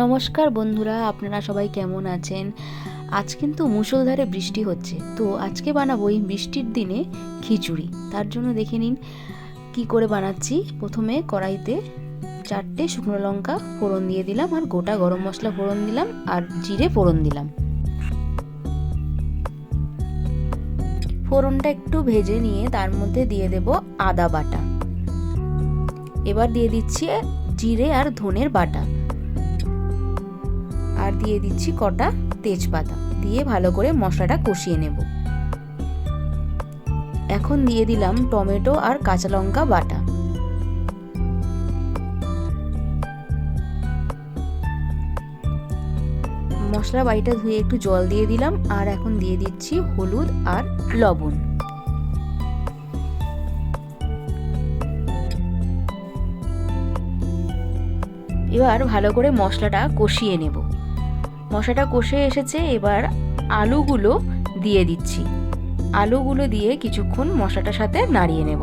নমস্কার বন্ধুরা, আপনারা সবাই কেমন আছেন? আজ কিন্তু মুষলধারে বৃষ্টি হচ্ছে, তো আজকে বানাবো এই বৃষ্টির দিনে খিচুড়ি। তার জন্য দেখে নিন কি করে বানাচ্ছি। প্রথমে কড়াইতে চারটে শুকনো লঙ্কা ফোড়ন দিয়ে দিলাম, আর গোটা গরম মশলা ফোড়ন দিলাম, আর জিরে ফোড়ন দিলাম। ফোড়নটা একটু ভেজে নিয়ে তার মধ্যে দিয়ে দেব আদা বাটা। এবার দিয়ে দিচ্ছি জিরে আর ধনের বাটা। আর দিয়ে দিচ্ছি কটা তেজপাতা। দিয়ে ভালো করে মশলাটা কষিয়ে নেব। এখন দিয়ে দিলাম টমেটো আর কাঁচা লঙ্কা বাটা। মশলা বাড়িটা ধুয়ে একটু জল দিয়ে দিলাম আর এখন দিয়ে দিচ্ছি হলুদ আর লবণ। এবার ভালো করে মশলাটা কষিয়ে নেব। মশলাটা কষে এসেছে, এবার আলুগুলো দিয়ে দিচ্ছি। আলুগুলো দিয়ে কিছুক্ষণ মশলাটার সাথে নাড়িয়ে নেব।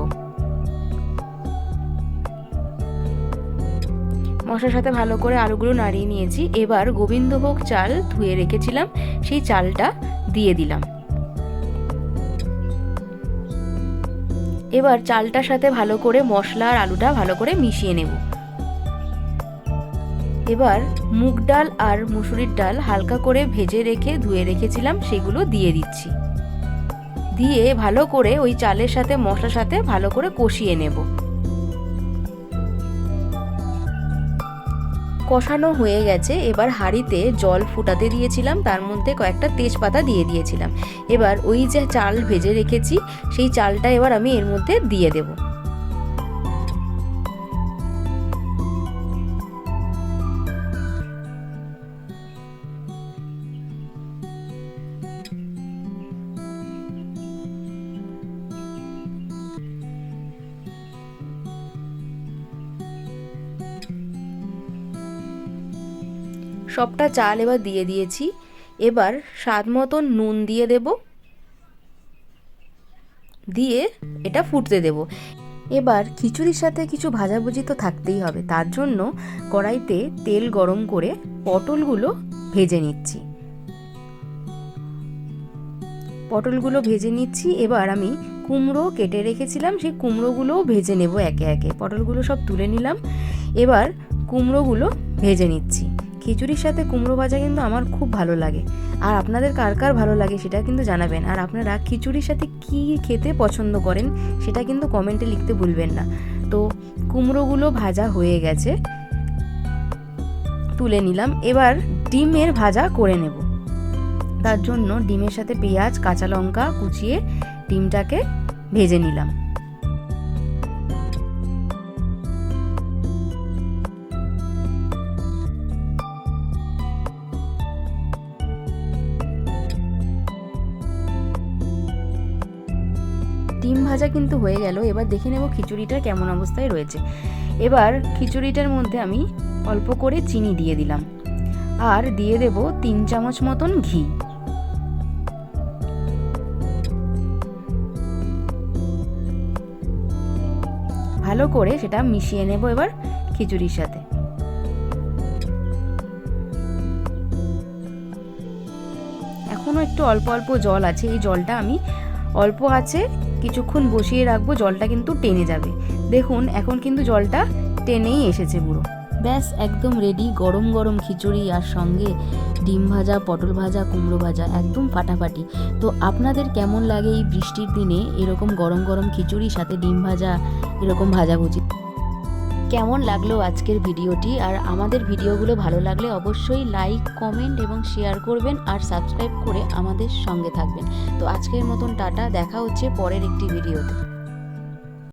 মশার সাথে ভালো করে আলুগুলো নাড়িয়ে নিয়েছি। এবার গোবিন্দভোগ চাল ধুয়ে রেখেছিলাম, সেই চালটা দিয়ে দিলাম। এবার চালটার সাথে ভালো করে মশলা আর আলুটা ভালো করে মিশিয়ে নেব। এবার মুগ ডাল আর মুসুরির ডাল হালকা করে ভেজে রেখে ধুয়ে রেখেছিলাম, সেগুলো দিয়ে দিচ্ছি। দিয়ে ভালো করে ওই চালের সাথে মশলার সাথে ভালো করে কষিয়ে নেব। কষানো হয়ে গেছে, এবার হাঁড়িতে জল ফুটাতে দিয়েছিলাম, তার মধ্যে কয়েকটা তেজপাতা দিয়ে দিয়েছিলাম। এবার ওই যে চাল ভেজে রেখেছি, সেই চালটা এবার আমি এর মধ্যে দিয়ে দেবো। সবটা চাল এবার দিয়ে দিয়েছি। এবার স্বাদ মতন নুন দিয়ে দেব। দিয়ে এটা ফুটতে দেব। এবার খিচুড়ির সাথে কিছু ভাজাভুজি তো থাকতেই হবে। তার জন্য কড়াইতে তেল গরম করে পটলগুলো ভেজে নিচ্ছি। পটলগুলো ভেজে নিচ্ছি। এবার আমি কুমড়ো কেটে রেখেছিলাম। সেই কুমড়োগুলোও ভেজে নেব একে একে। পটলগুলো সব তুলে নিলাম। এবার কুমড়োগুলো ভেজে নিচ্ছি। খিচুড়ির সাথে কুমড়ো ভাজা কিন্তু আমার খুব ভালো লাগে। আর আপনাদের কার কার ভালো লাগে সেটা কিন্তু জানাবেন। আর আপনারা খিচুড়ির সাথে কি খেতে পছন্দ করেন সেটা কিন্তু কমেন্টে লিখতে ভুলবেন না। তো কুমড়োগুলো ভাজা হয়ে গেছে। তুলে নিলাম। এবার ডিমের ভাজা করে নেব। তার জন্য ডিমের সাথে পেঁয়াজ, কাঁচা লঙ্কা কুচিয়ে ডিমটাকে ভেজে নিলাম। ডিম ভাজা কিন্তু হয়ে গেল। এবার দেখে নেব খিচুড়িটা কেমন অবস্থায় রয়েছে। এবার খিচুড়িটার মধ্যে আমি অল্প করে চিনি দিয়ে দিলাম। আর দিয়ে দেব তিন চামচ মতন ঘি। ভালো করে সেটা মিশিয়ে নেব এবার খিচুড়ির সাথে। এখনও একটু অল্প অল্প জল আছে। এই জলটা আমি অল্প আছে, কিছুক্ষণ বসিয়ে রাখব, জলটা কিন্তু টেনে যাবে। দেখুন, এখন কিন্তু জলটা টেনেই এসেছে পুরো। ব্যাস, একদম রেডি গরম গরম খিচুড়ি আর সঙ্গে ডিম ভাজা, পটল ভাজা, কুমড়ো ভাজা, একদম ফাটাফাটি। তো আপনাদের কেমন লাগে এই বৃষ্টির দিনে এরকম গরম গরম খিচুড়ির সাথে ডিম ভাজা, এরকম ভাজাভুজি? কেমন লাগল আজকের ভিডিওটি? আর আমাদের ভিডিওগুলো ভালো লাগলে অবশ্যই লাইক কমেন্ট এবং শেয়ার করবেন আর সাবস্ক্রাইব করে আমাদের সঙ্গে থাকবেন। তো আজকের মতন টাটা, দেখা হচ্ছে পরের একটি ভিডিওতে।